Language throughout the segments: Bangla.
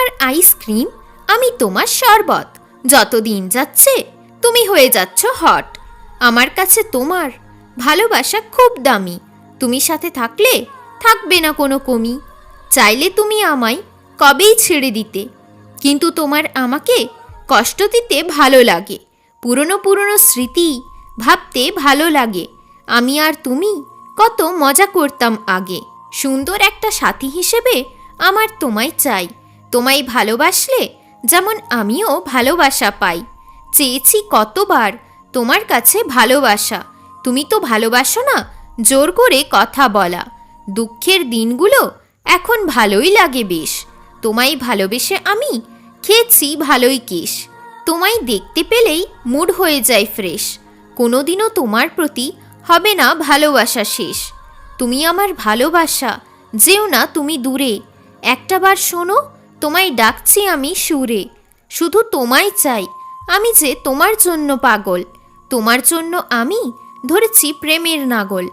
তোমার আইসক্রিম, আমি তোমার শরবত। যত দিন যাচ্ছে, তুমি হয়ে যাচ্ছ হট। আমার কাছে তোমার ভালোবাসা খুব দামি। তুমি সাথে থাকলে থাকবে না কোনো কমি। চাইলে তুমি আমায় কবেই ছেড়ে দিতে। কিন্তু তোমার আমাকে কষ্ট দিতে ভালো লাগে। পুরনো পুরনো স্মৃতি ভাবতে ভালো লাগে। আমি আর তুমি কত মজা করতাম আগে। সুন্দর একটা সাথী হিসেবে আমার তোমায় চাই। তোমায় ভালোবাসলে যেমন আমিও ভালোবাসা পাই। চেয়েছি কতবার তোমার কাছে ভালোবাসা। তুমি তো ভালোবাসো না, জোর করে কথা বলা। দুঃখের দিনগুলো এখন ভালোই লাগে বেশ। তোমায় ভালোবেসে আমি খেয়েছি ভালোই কেশ। তোমায় দেখতে পেলেই মুড হয়ে যায় ফ্রেশ। কোনোদিনও তোমার প্রতি হবে না ভালোবাসা শেষ। তুমি আমার ভালোবাসা, যেও না তুমি দূরে। একটাবার শোনো তোমায় ডাকছি আমি সুরে। শুধু তোমায় চাই। আমি যে তোমার জন্য পাগল। তোমার জন্য আমি ধরেছি প্রেমের নাগল।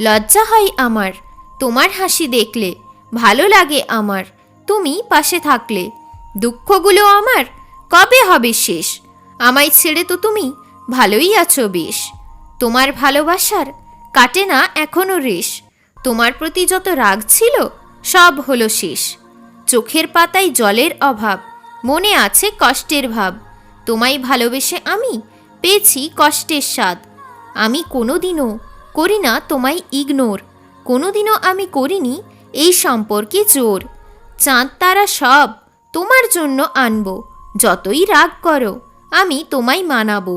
লজ্জা হয় আমার তোমার হাসি দেখলে। ভালো লাগে আমার তুমি পাশে থাকলে। দুঃখগুলো আমার কবে হবে শেষ? আমায় ছেড়ে তো তুমি ভালোই আছো বেশ। তোমার ভালোবাসার কাটে না এখনও রেশ। তোমার প্রতি যত রাগ ছিল, সব হলো শেষ। চোখের পাতায় জলের অভাব, মনে আছে কষ্টের ভাব। তোমায় ভালোবেসে আমি পেয়েছি কষ্টের স্বাদ। আমি কোনোদিনও করি না তোমায় ইগনোর, কোনোদিনও আমি করিনি এই সম্পর্কে জোর। চাঁদ তারা সব তোমার জন্য আনব, যতই রাগ করো, আমি তোমায় মানাবো।